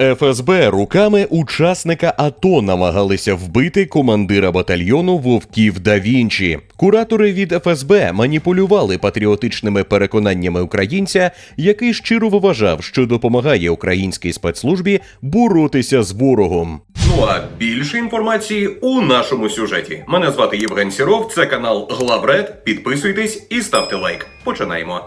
ФСБ руками учасника АТО намагалися вбити командира батальйону Вовків да Вінчі. Куратори від ФСБ маніпулювали патріотичними переконаннями українця, який щиро вважав, що допомагає українській спецслужбі боротися з ворогом. Ну а більше інформації у нашому сюжеті. Мене звати Євген Сіров, це канал Главред. Підписуйтесь і ставте лайк. Починаємо.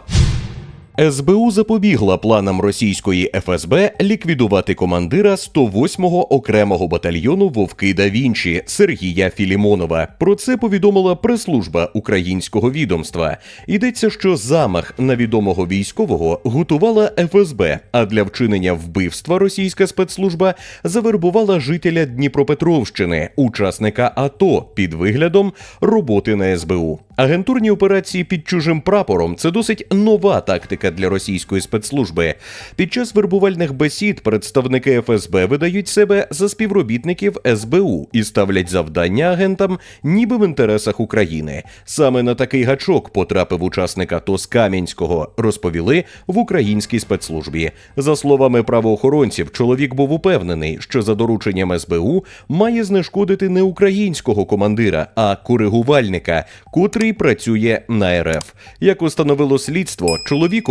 СБУ запобігла планам російської ФСБ ліквідувати командира 108-го окремого батальйону Вовки да Вінчі Сергія Філімонова. Про це повідомила прес-служба українського відомства. Йдеться, що замах на відомого військового готувала ФСБ, а для вчинення вбивства російська спецслужба завербувала жителя Дніпропетровщини, учасника АТО під виглядом роботи на СБУ. Агентурні операції під чужим прапором це досить нова тактика для російської спецслужби. Під час вербувальних бесід представники ФСБ видають себе за співробітників СБУ і ставлять завдання агентам, ніби в інтересах України. Саме на такий гачок потрапив учасник АТО з Кам'янського, розповіли в українській спецслужбі. За словами правоохоронців, чоловік був упевнений, що за дорученням СБУ має знешкодити не українського командира, а коригувальника, котрий працює на РФ. Як установило слідство,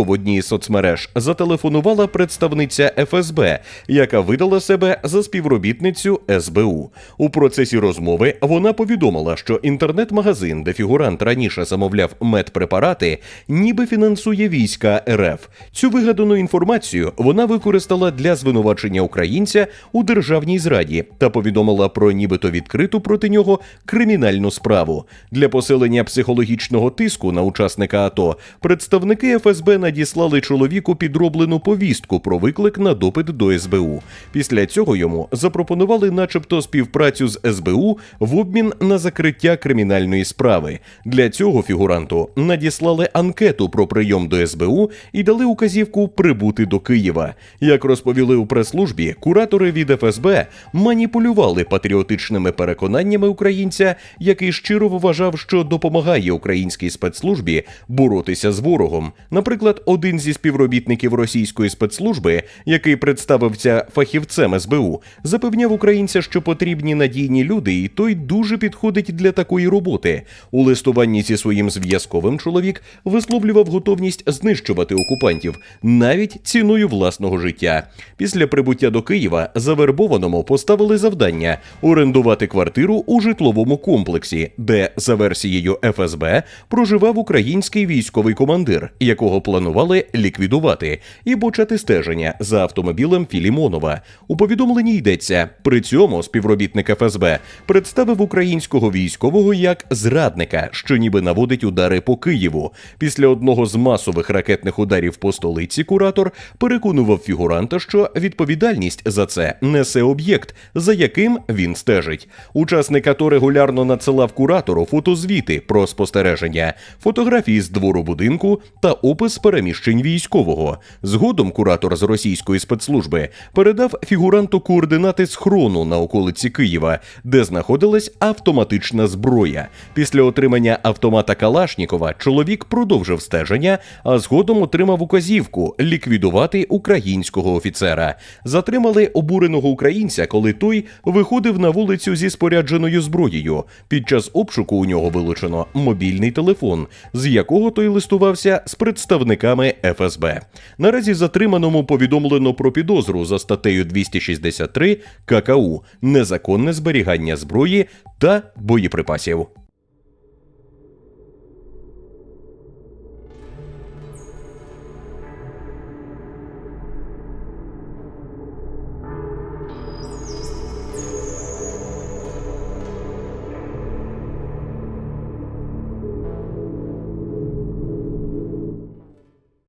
в одній з соцмереж зателефонувала представниця ФСБ, яка видала себе за співробітницю СБУ. У процесі розмови вона повідомила, що інтернет-магазин, де фігурант раніше замовляв медпрепарати, ніби фінансує війська РФ. Цю вигадану інформацію вона використала для звинувачення українця у державній зраді та повідомила про нібито відкриту проти нього кримінальну справу. Для посилення психологічного тиску на учасника АТО представники ФСБ надіслали чоловіку підроблену повістку про виклик на допит до СБУ. Після цього йому запропонували, начебто, співпрацю з СБУ в обмін на закриття кримінальної справи. Для цього фігуранту надіслали анкету про прийом до СБУ і дали указівку прибути до Києва. Як розповіли у прес-службі, куратори від ФСБ маніпулювали патріотичними переконаннями українця, який щиро вважав, що допомагає українській спецслужбі боротися з ворогом. Наприклад, один зі співробітників російської спецслужби, який представився фахівцем СБУ, запевняв українця, що потрібні надійні люди, і той дуже підходить для такої роботи. У листуванні зі своїм зв'язковим чоловік висловлював готовність знищувати окупантів навіть ціною власного життя. Після прибуття до Києва завербованому поставили завдання орендувати квартиру у житловому комплексі, де за версією ФСБ проживав український військовий командир, якого планували ліквідувати, і почати стеження за автомобілем Філімонова. У повідомленні йдеться при цьому співробітник ФСБ представив українського військового як зрадника, що ніби наводить удари по Києву. Після одного з масових ракетних ударів по столиці куратор переконував фігуранта, що відповідальність за це несе об'єкт, за яким він стежить. Учасник АТО регулярно надсилав куратору фотозвіти про спостереження, фотографії з двору будинку та опис переміщень військового. Згодом куратор з російської спецслужби передав фігуранту координати схрону на околиці Києва, де знаходилась автоматична зброя. Після отримання автомата Калашнікова чоловік продовжив стеження, а згодом отримав указівку ліквідувати українського офіцера. Затримали обуреного українця, коли той виходив на вулицю зі спорядженою зброєю. Під час обшуку у нього вилучено мобільний телефон, з якого той листувався з представниками ФСБ. Наразі затриманому повідомлено про підозру за статтею 263 ККУ незаконне зберігання зброї та боєприпасів.